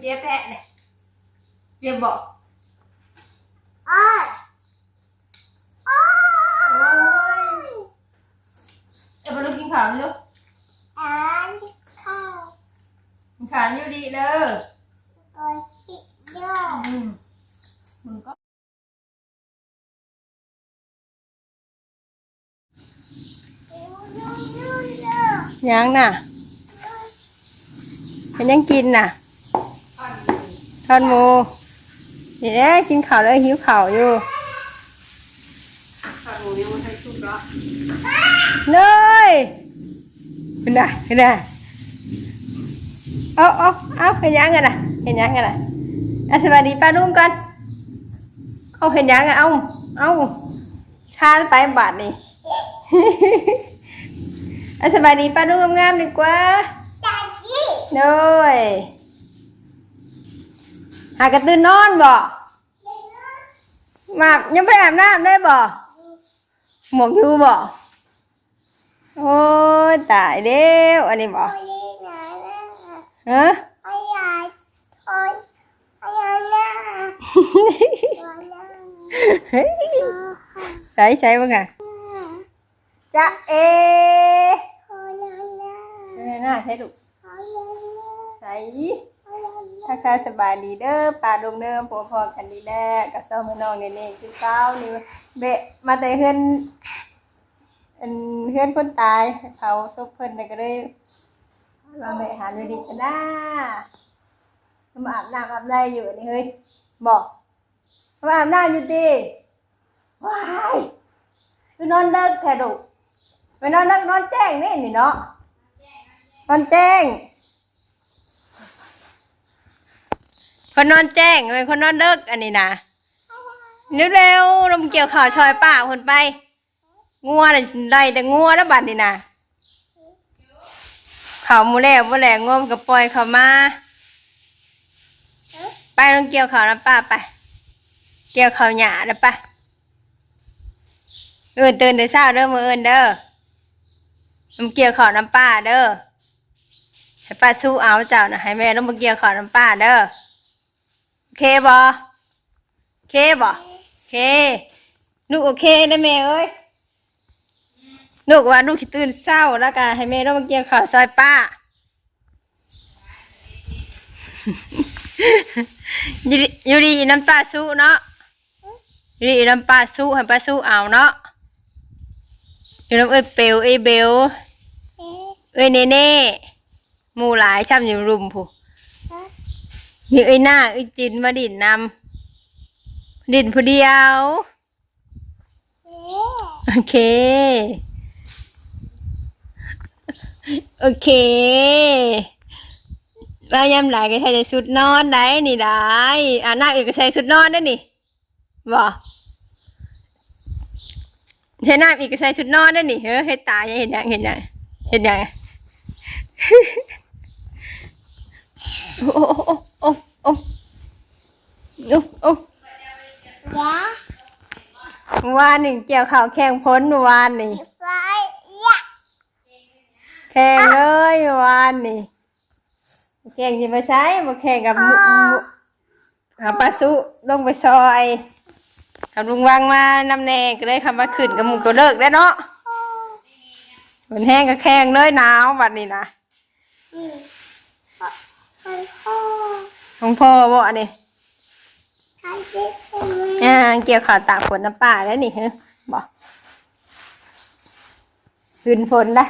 เจ็บแผลเนี่ยเจ็บบอกอ้อยอ้อยเดี๋ยวไปลูกกินข้าวลูกอ่านข้าวกินข้าวอยู่ดีเด้อตัวหิดยอดอืมมึงก็ยูยูยูยูยังน่ะเป็นยังกินน่ะ ทอดหมูนี่แหละกินข้าวแล้วหิวข้าวอยู่ข้าวหมูยังไม่ทันสุกหรอกเนยเป็นไงเป็นไงเอาเอาเอาเห็นยังกันน่ะเห็นยังกันน่ะอะสวัสดีป้าลุงก่อนเอาเห็นยังกันเอาเอาคานไปบาทนี่อะสวัสดีป้าลุงงามๆดีกว่าจัดยี่เนย หากระตื่นนอนบ่มายังไม่ได้อาบน้ำได้บ่หมวกอยู่บ่โอ้ยตายเด้วอันนี้บ่โอ้ยไหนล่ะฮะโอ้ยยายโอ้ยโอ้ยยายน่ะโอ้ยยายเฮ้ยโอ้ยใส่ใส่บ้างอะจะเอโอ้ยยายน่ะเออน่าใช่ลูกโอ้ยยายน่ะใส่โอ้ยยายน่ะ ทักทายสบายดีเด้อป่าดงเด้อพวพอกันดีแด้กับเซ้ามาน้องเนี่นี่คือเช้านี่เบะมาแต่เฮือนอันเฮือนคนตายเขาซบเพิ่นน่ะก็เลยมาเบะหาดูดีกันนะมาอาบน้ำอาบไรอยู่นี่เฮ้ยบอกมาอาบน้ำอยู่ดิว้ายไปนอนเลิกแทดุไปนอนเลิกนอนแจ้งนี่นี่เนาะนอนแจ้ง คนนอนแจ้งเป็นคนนอนเลิกอันนี้นะเร็วๆลมเกี่ยวข่าวชอยป้าคนไป งัวน่ะไล่แต่งัวแล้วบัดนี่นะข่าวมูแล้วบ่แหลงงัวมันก็ปล่อยเขามา ไปลงเกี่ยวข่าวนะป้าไป เกี่ยวข่าวหยาแล้วป้าเอินตื่นแต่เช้าเด้อมือเอินเด้อลมเกี่ยวข่าวน้ำป้าเด้อให้ป้าสู้เอาเจ้านะให้แม่ลงมาเกี่ยวข่าวน้ำป้าเด้อ เคบอโอเคบอโอเคลูกโอเคนะแม่เอ้ยลูกว่าลูกสิตื่นเศร้าแล้วกันให้แม่ต้องมาเกี่ยวข้าวซอยป้าอยู่ดีอยู่ดีน้ำปลาสู้เนาะอยู่ดีน้ำปลาสู้ให้ปลาสู้เอาเนาะอยู่น้ำเอ้ยเปลวเอ้ยเบลเอ๊ะเอ้ยเน่เน่หมู่หลายช่ำอยู่รุมผู้ฮะ มีเอ้หน้าเอ้จินมาดินนำดินผู้เดียว โอเค โอเคแล้วยำหลายก็ใช้ชุดนอนได้นี่ได้อ่าหน้าอื่นก็ใช้ชุดนอนได้นี่บ่ใช้หน้าอีกก็ใช้ชุดนอนได้นี่เฮ้ยให้ตายยังเห็นยังเห็นยังเห็นยังโอ้ โอ้โอ้โอ้โอ้โอ้ว้าเมื่อวานนี่เกี่ยวข่าวแข่งพ้นเมื่อวานนี่ไฟยะแข่งเลยเมื่อวานนี่แข่งจะมาใช้มาแข่งกับหมูหมูกับปลาสุลงไปซอยกับลุงวางมานำแน่ก็เลยคำว่าขึ้นกับหมูก็เลิกได้วเนาะมันแห้งก็แข่งเลยหนาวบัดนี้นะนี่ใครพ่อ ของพ่อบ่อันนี้ใครเด็กคนนี้อ่าเกี่ยวข่าวตากฝนน้ำป่าแล้วนี่เฮ้ยบอกขึ้นฝนได้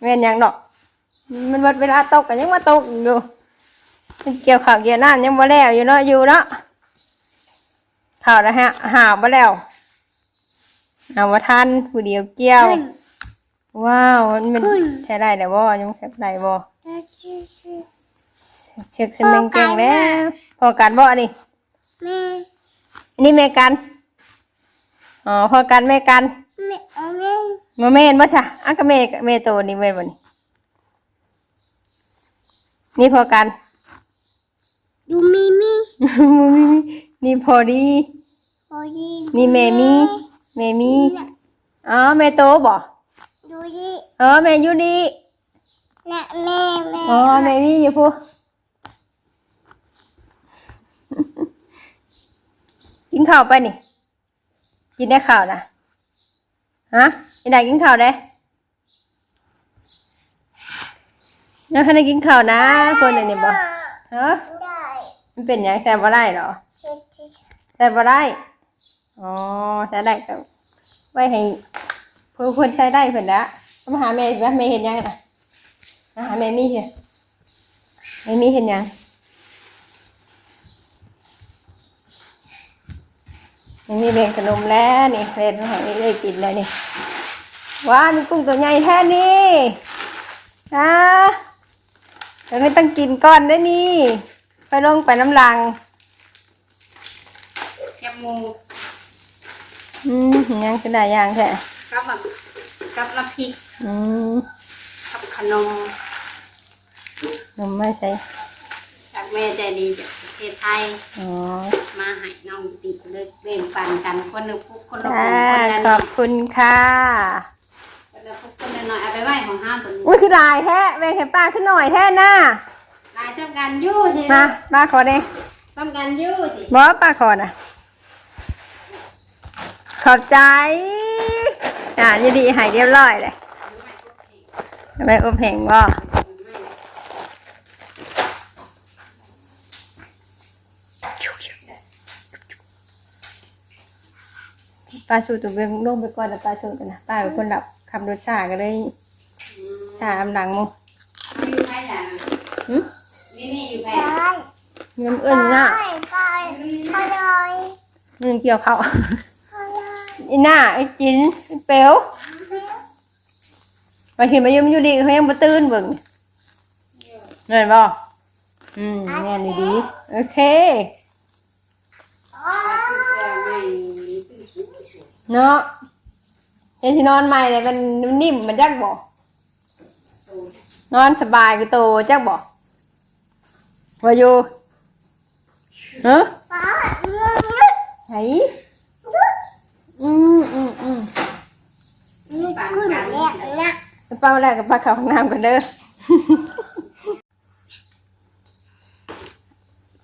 แม่นหยังดอก มันหมดเวลาตกกันยังมาตกอยู่มันเกี่ยวข่าวเกี่ยวน้ำยังบ่แล้วอยู่เนาะอยู่เนาะข่าวนะฮะหาบ่แล้วเอาว่าทันผู้เดียวเกี่ยวขึ้นว้าวมันเป็นขึ้นใช้ได้แต่บ่ยังใช้ได้บ่แล้วชื่อชื่อ เช็คสมิงเก่งแล้วพอกันบ่อันนี้แม่อันนี่แม่กันอ๋อพอกันแม่กันแม่เอาแม่มาแม่นบ่ซะอะก็แม่แม่โตนี่แม่นบ่นี่นี่พอกันดูมีมีนี่พอดีโอ้ยนี่แม่มีแม่มีอ๋อแม่โตบ่ดูดิเออแม่อยู่นี่น่ะแม่แม่อ๋อแม่มีอยู่พู กิน ข้าวไปนี่ กินได้ข้าวนะฮะไอ้ไหนกินข้าวได้ยังให้ได้กินข้าวนะคนอันนี้บ่ฮะได้มันเป็นยังแซ่บบ่ได้เหรอแซ่บบ่ได้อ๋อใช้ได้ก็ไว้ให้เพื่อนเพื่อนใช้ได้เพิ่นละเอามาหาแม่ว่าแม่เห็นยังนะมาหาแม่มีเห็นแม่มีเห็นยัง แม่มีเบงขนมแล้วนี่เพ็นให้ได้กินแล้วนี่ว้ามีกุ้งตัวใหญ่แท้นี่นะเดี๋ยวไม่ต้องกินก่อนได้อนี่ ไปลงไปน้ำลังแคบหมูอืมยังจะได้ยังแท้กับแบบกับน้ำพริกอืมกับขนมนมไม่ใช่จากแม่ใจดีจากประ เทศไทยอ๋อมาให้น้องติเลยเบ่งปันกันคนหนึ่งพุกคนละค่ะคนคนละขน้ออยบคุณค่ะคนละพุกคนละน้อยเอาไปไว้ของห้ามตัวนี้อุ้ยคือลายแท้แบ่งให้ป้าขึ้นหน่อยแท้น่ะลายทำการยู่สิมาป้าขอเด้ทำการยู่สิบอป้าขอนะขอบใจอ่ายินดีใหายเรียบร้อยเลยทำไมอบแห่งบ่ ป้าสูตัวเบื้องลงไปก่อนแล้วป้าสูกันนะป้าเป็นคนดับคำรสชาติก็เลยชาอำหลังมึงอยู่ไทยจ้ะหึนี่นี่อยู่ไทยได้เงินเอื้นน่ะไปไปไปเลยเงินเกี่ยวเขาไปเลยอีหน้าไอ้จินไอ้เป๋วมาเห็นมายุ่มอยู่ดีเขายังบ่ตื่นเบิ่งเงินบ่อืมแง่นดีๆโอเคโอ้เสื้อใหม่ เนาะเดี๋ยวสินอนใหม่เลยมันนิ่มมันจักบ่นอนสบายก็โตจักบ่ว่าอยู่เฮ้ป้าเงินไหนอืมอืมอืมมันขึ้นแล้วนะไปเป้าแรกกับปลาเขาห้องน้ำกันเด้อ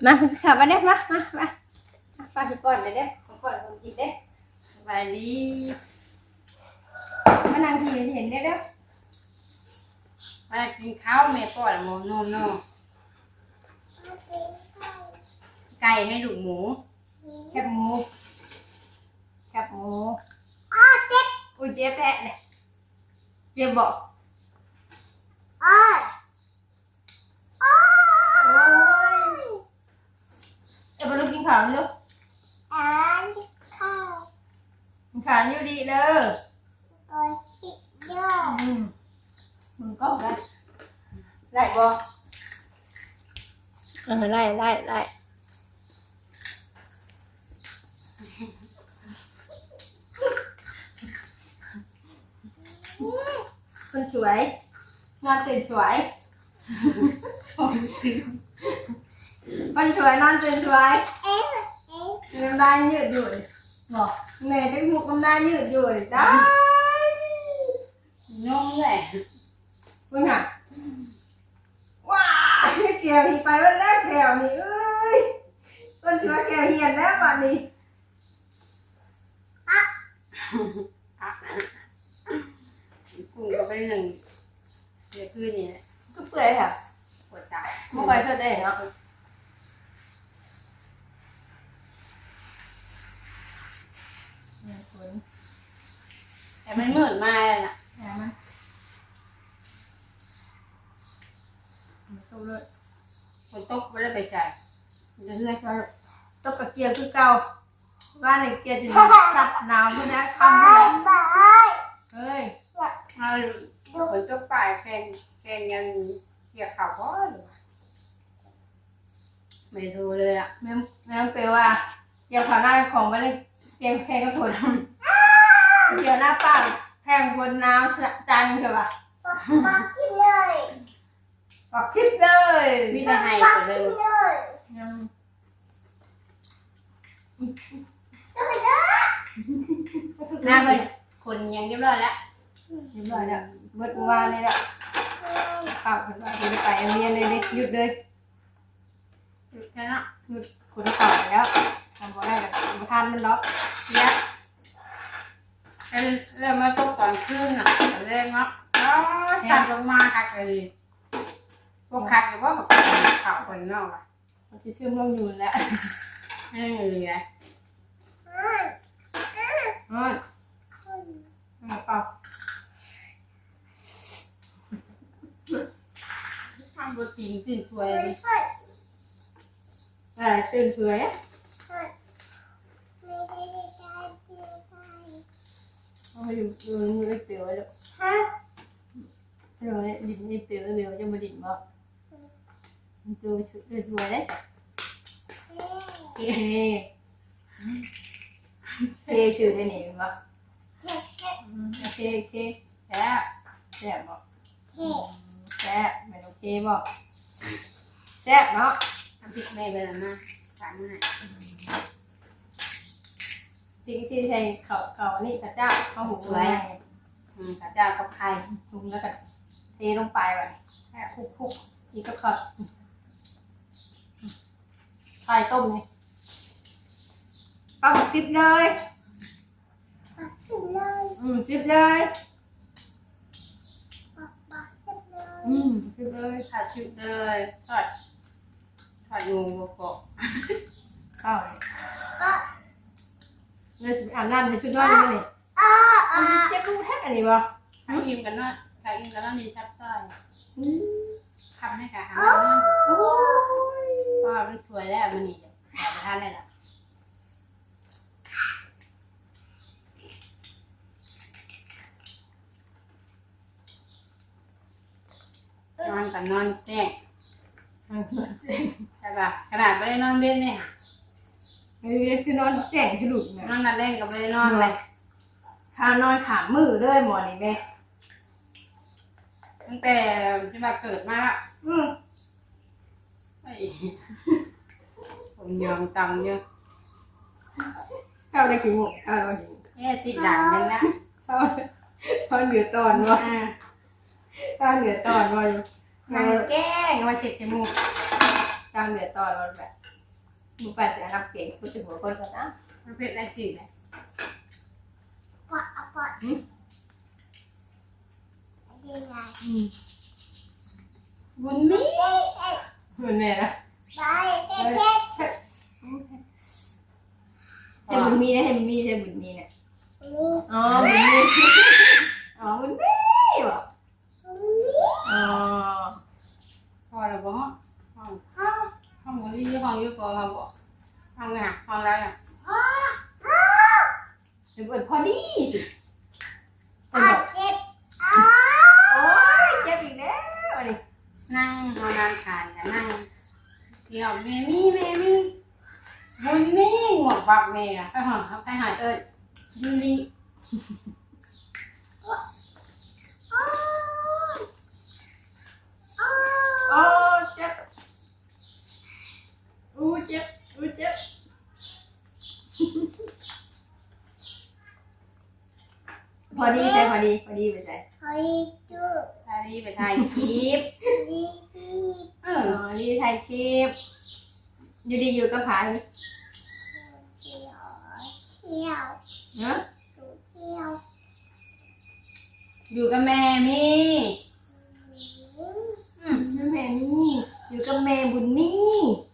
มาขับมาเด้อมามามามาปลาสิก่อนเด้อเด้อก่อนคนกินเด้อ บายดีมานั่งทีเห็นเด้อเด้อมากินข้าวแม่ป้อนหมูน่โน่ไก่ให้ลูกหมูแคบหมูแคบหมูอ้อเจ็บอุ้ยเจ็บแผลเนี่ยเจ็บบอกอ้ออ้อโอ้ยเดี๋ยวไปลูกกินข้าวลูก อ่านข้าว กิน ข้าวอยู่ดีเด้อตัวที่ย่ออืมมึงก็ได้ได้บ่เออไล่ไล่ไล่คนสวยนอนตื่นสวยคนสวยนอนตื่นสวยเอ๊ะเอ๊ะน้ำลายยืดอยู่เลย บอกแม่จะหุกน้ำลายยืดอยู่เลยจ้านุ่มเลยมึงอะว้ายเกี่ยวหีไปวันแรกแถวนี่เอ้ยต้นถือว่าแก้วเฮียนแล้วบัดนี้กุ้งก็เป็นหนึ่งเดี๋ยวคืนนี่แหละก็เปื่อยค่ะปวดตาเมื่อไหร่เธอได้เนาะเนี่ยฝน แต่มันมืดมาแล้วล่ะแหมมันมันตกเลยฝนตกไม่ได้ไปใส่จะเฮือยว่าตกกับเกียร์คือเก่าบ้านในเกียร์จะสับหนาวขึ้นนะคำบาเลยบายเฮ้ยเอาฝนตกปลายแฟนแฟนกันเกี่ยวข่าวพ่อหรือวะไม่รู้เลยอะแม่แม่เปลว่าเกี่ยวขาหน้าของไปเลยเกี่ยวแพงก็ทน เกี่ยวหน้าป้าแพงบนน้ำจันใช่ปะมากินเลยบอกคลิปเลยมีแต่ให้มาไปเลกิยนเลยยังแล้วมันเด้อหน้าเป็นคนยังเรียบร้อยแล้วเรียบร้อยแล้วเบิดวานเลยละเปล่าเบิดวานไปเรียนเลยดิหยุดเลยแค่นั้นหยุดคุณเปล่าแล้วทำบ่ได้กับบ่ทานมันล็อกเนี่ย เริ่มมาตกตอนคืนน่ะเร่งเนาะอ๋อสั่นลงมาคักเลยพวกคักอยู่ว่ากับข่าวคนนอกอะมันสิซึมลงอยู่แล้วไม่มีไงอ้อนเอาเปล่าทำโปรตีนตื่นสวยเลยอะไรตื่นเผื่อย เอาไปอยู่อยู่อยู่ในเปลียวไว้แล้วเดี๋ยวเนี่ยดินในเปลียวเปลียวจะมาดินบ่มันตัวชุดเดือดสวยเลยเฮ้เฮ้ชื่อได้นี่บ่อืมโอเคโอเคแซ่บแซ่บบ่แซ่บไม่โอเคบ่แซ่บเนาะทำพริกแม่ไปแล้วนะถามให้ จริงที่ใช้เขาเขานี่พระเจ้าเขาหุงไว้อืมข้าเจ้ากับไข่หุงแล้วก็เทลงไปไว้แค่คลุกคุกทีก็ขอดไข่ต้มนี่ปลาหมึกซิบเลยอืมซิบเลยอืมซิบเลยผัดชุดเลยทอดทอดงูบกบข้าว เลยเลยสิอาบน้ำให้ชุดนอนเลยนี่เจ็บลูกแท้อันนี้บ่ถ้าอิ่มกันเนาะถ้าอิ่มกันเนาะนี่ทับต้อยอืมทำให้กับหาโอ้ยเพราะว่ามันสวยแล้วมันนี่หาไปทานได้ละนอนกับนอนแจ้งใช่ป่ะขนาดไม่ได้นอนเว้นเนี่ยค่ะ เฮ้ยคือนอนแจ้งฉลุดนนะอนนัดเล่นกับไม่ได้นอนเลยข้านอนขามมือเลยหมอนี่แม่ตั้งแต่ที่มาเกิดมาละอืมไอ้ผมยอมตังเยอะข้าวได้กี่โมงข้าวได้กี่โมงเอ๊ะติดหลังยังนะข้าวข้าวเหนือตอนวะอ่าข้าวเหนือตอนวะมันแกล้งมาเช็ดจมูกข้าวเหนือตอนวะแบบ มึงแปดจะรับเก่งพูดถึงหัวคนก่อนนะมันเป็นอะไรติดเลยบุญมีเหมือนแม่นะใช่บุญมีนะใช่บุญมีใช่บุญมีเนี่ยอ๋อบุญมีอ๋อบุญมีวะอ๋อพอแล้วบ่ห้องห้อง ห้องนี้ห้องยู่ก่อนห้องบ่ห้องไงห้องอะไรอะเดี๋ยวเปิดพอดีสิเป็บบโอ้ยเจ็บอีกแล้วนนี้นั่งนอนนานขานนั่งเที่ยวแม่มี่แม่มีบุญมีหมวกบักแม่อะไปหอเขาไปหาเอ้ยยูริโอ้เจ็บ อู้เจ็บอู้เจ็บพอดีใช่พอดีพอดีไปใช่พาดีไปถ่ายคลิปเออ๋ออดีถ่ายคลิปอยู่ดีอยู่กับผายเนาะอยู่กับแม่มีอืมแม่นี่อยู่กับแม่บุญนี่เอาไปดูเลยอยู่ห้องบุญมีจะไม่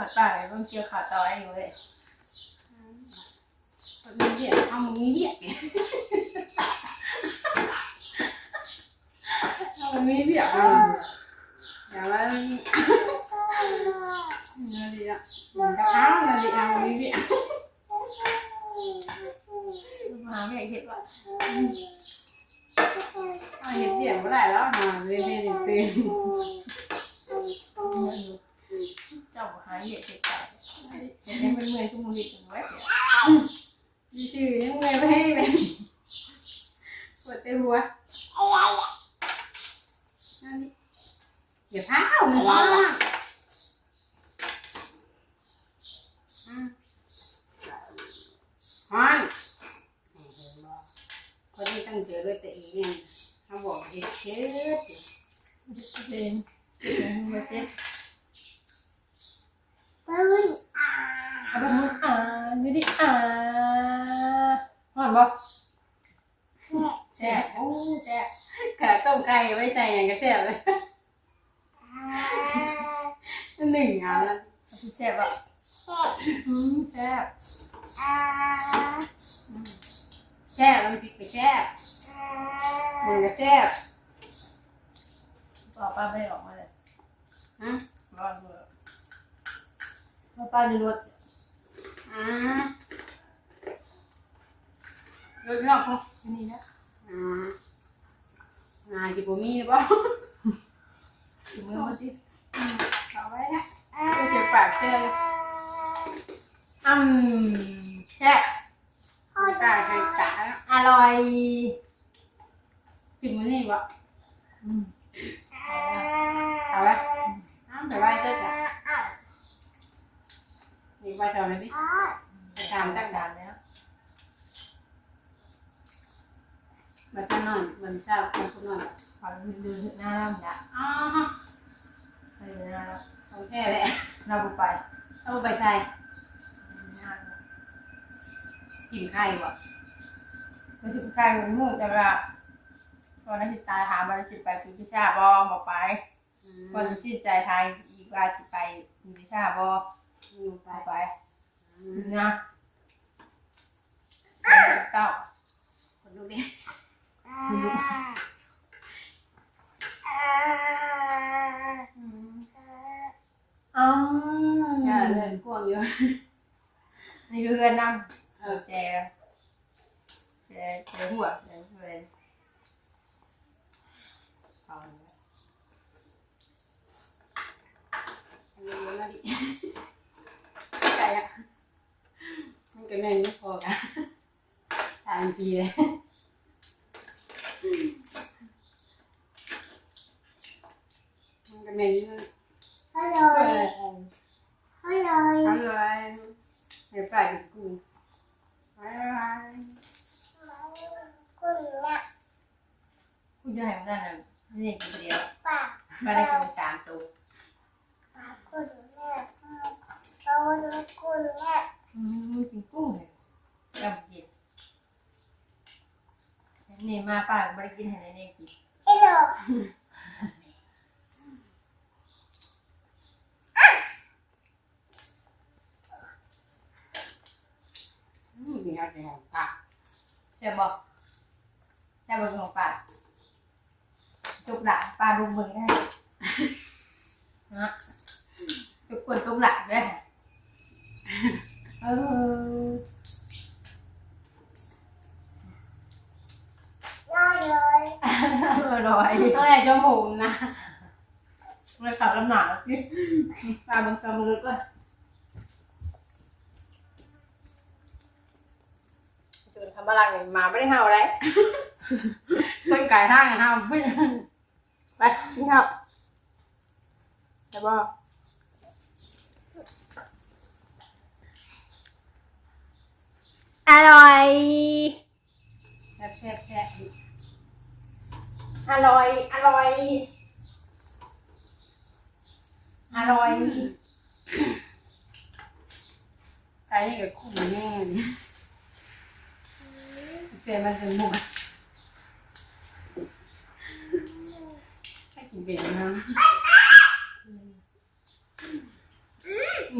วเป็นผ้าขาวใช่มันหอดปากเลยมันเกี่ยวขาต่อให้อยู่เลยมีเบียดเอามึงมีเบียดเนี่ยเอามึงมีเบียดอะอย่าว่าเนื้อดีอะมันก็อ้าวเนื้อดีเอามีเบียดมาไม่เห็นว่าเอาเห็นเบียดเมื่อไหร่แล้วมาเรียนเรียนตื่นมัน เป็นหัวนั่นนี่ อย่าพาวมันว่าอืมฮอนคนที่ตั้งเจอด้วยตัวเองเนี่ยเขาบอกเด็กเช็ด เดินเดินมาเจ็บ ปึ้งอ่า เอาไปมึงอ่านไม่ได้อ่านห่อนบ่ แซ่บโอ้แซ่บกะต้มไก่ไว้ใส่อย่างก็แซ่บเลย อ่า หนึ่งอันละ แซ่บอะอื มแซ่บอ่าแซ่บมันพริกไปแซ่บอ่ามันก็แซ่บป้าป้าไม่ออกมาเลยฮะร้อนเลยป้าป้าในรถอ่าดูพี่น้องเขานี่นะอ่าอ่าจิบมีหรือเปล่าถึงมือมาดิเอาไว้นะอ่าก็เจ็บปากแซ่บ อืมแซ่บพ่อตาตาใส่ตาแล้วอร่อยจิบมันนี่บ่อืมเอาไว้อ้าวไปไว้เจ้าจ้ะนี่ไว้ทำอะไรดิอ่าไปทำตั้งด่านแล้วมาซะหน่อยมันทราบคนคนหน่อยขอดูหน้าเราเนี่ยอ๋อไปดูหน้าเราโอเคเลยเราบุไปเอาไปใส่หน้าเรา กินไข่บ่ไปถึงใกล้ถึงมูกแต่ว่าตอนนั้นสิตายหามันสิไปคือพิชาบอบอกไปก่อนจะสิ้นใจไทยอีกว่าสิไปคือพิชาบออยู่ไปไปไปนะเต้าคนดูดิอ่าอ่าอ๋อจะเดินกวางเยอะนี่คือเพื่อนนั่ง เออ แจแจ แจหัวแจเพื่อนเอาอันนี้เยอะแล้วดิไก่อะมันก็เงินไม่พอกันตามปีเลยมันก็เงินฮัลโหลเพื่ออะไรฮัลโหลทำเลยเดี๋ยวไปกับกูไปไป คุณน่ะ คุณจะให้มันนั่นน่ะนี่กินเดียวป้าไม่ได้กินสามตัวป้าคุณน่ะเอาคุณน่ะอืมกินกุ้งเลยยำกินนี่มาป้าไม่ได้กินให้ในนี่กิน ฮัลโหล อืมมีอะไรของปาก จะบอกจะบอกของป้าจุกหลานป้าดูมึงได้นะจุกคนจุกหลานด้วยเออ ได้เลย อร่อย ตัวใหญ่จมูกนะ ไม่ขับลำหนาพี่ป้าบังคับมือก็ตื่นทำอะไรมาไม่ได้เห่าเลยคนไก่ท่างห้ามไม่ไปกินข้าวจะบอกอร่อยแซ่บแซ่บแซ่บอร่อย อร่อย อร่อยไก่นี่กับคู่แน่เสียมันเป็นหมดให้กินเป็นนะ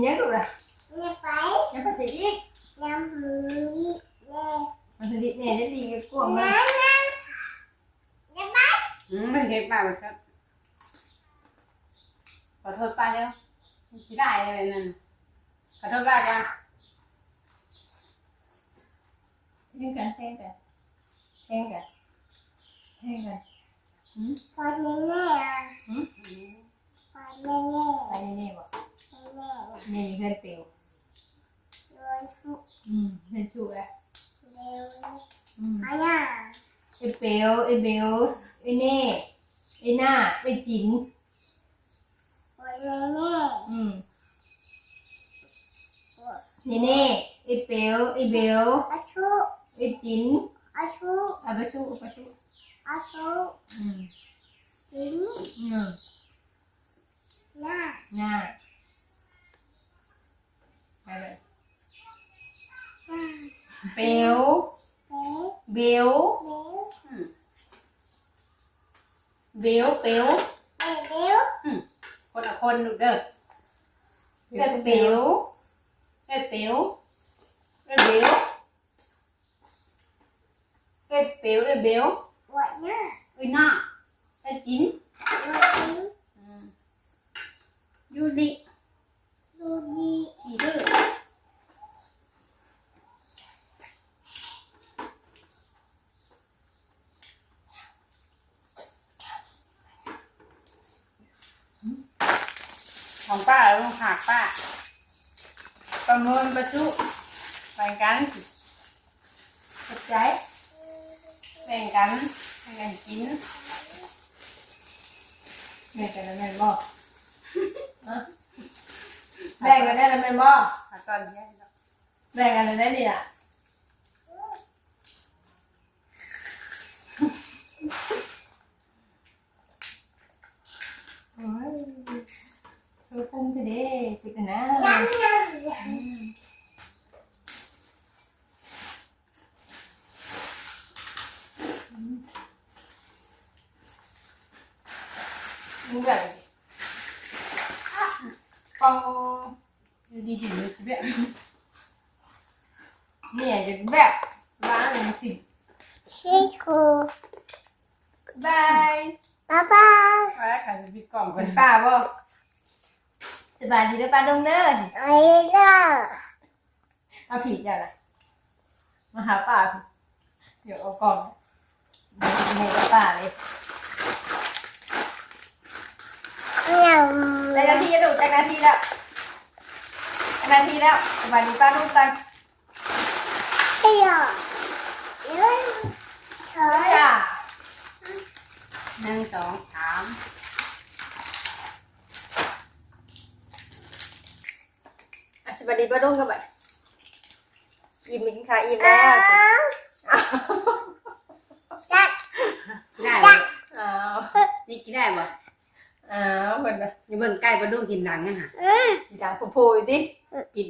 nhớ được rồi เนี่ยไป nhớ phải xịt đi น้ำมือเนี่ย mà xịt đi này đến đi cái cuồng น้ำ này น้ำเนี่ยไป อืมมันเก็บปากไปครับขอโทษป้าเด้อคิดได้เลยนั่นขอโทษป้าจ้ะ nhưng cả thêm cả thêm cả thêm cả พอแน่แน่พอแน่แน่ phải như này mà แน่ này gần tiểu โดนทุก ừ nên chịu đấy เร็ว ừ อาย่าไอ้เปียวไอเบลไอเน่ไอหน้าไอจิ๋นวันนี้อืมนี่เน่ไอ้เปียวไอ้เบลอาชุไอจิ๋นอาชุอาบชูอาชูอาชุอืมกินอืมหน้าง่ายไปเลยหน้าเปียวเบ๊เบล เบ๊เบลเบลเบ๊เบ๊วคนละคนลูกเด้อเปียวเปียวเอ้ยเบลเอ้ยเบลเอ้ยเบลเอ้ยเบลวันหน้าเอ้ยหน้าเอ้ยจิ้นวันนี้ยูดิดูดีขี่ดื้อ ของป้าแล้วของ หักป้า ประเมินประจุแบ่งกันเข้าใจแบ่งกันแบ่งกันกินแม่กันแล้วแม่นบ่ฮะแบ่งกันได้แล้วแม่นบ่หาก่อนแย่แล้วแบ่งกันได้นี่ล่ะโอ้ยเธอพุ่งเธอเด้สิกันนะ ยังยัง มึงแบบปอง ยูดีถึงเลยเบี้ย เนี่ยจะแบบร้านเลยสิ ชิคู บาย บ๊ายบาย ว่าแล้วใครจะปิดกล่องกั เป็น นป้าบ่ สบายดีเด้อป้าดงเด้อไอ้เด้อเอาผีจ้ะล่ะมาหาป้าพี่เดี๋ยวเอากล่องในกระป้าเลยยังได้นาทีแล้วดูได้นาทีแล้วได้นาทีแล้วสบายดีป้าดงกันเที่ยวเล่นเธอจ้าหนึ่งสองสาม อะสบายดีป้าดงกันไปอิ่มกินข้าวอิ่มอ้าแล้ววจัดได้บ่อ้าวนี่กินได้บ่อ้าวเหมือนแบบอย่าเบิ่งใกล้ประดุ้งกินดังนะฮะอืมจางโผล่ๆอยู่ดิปิด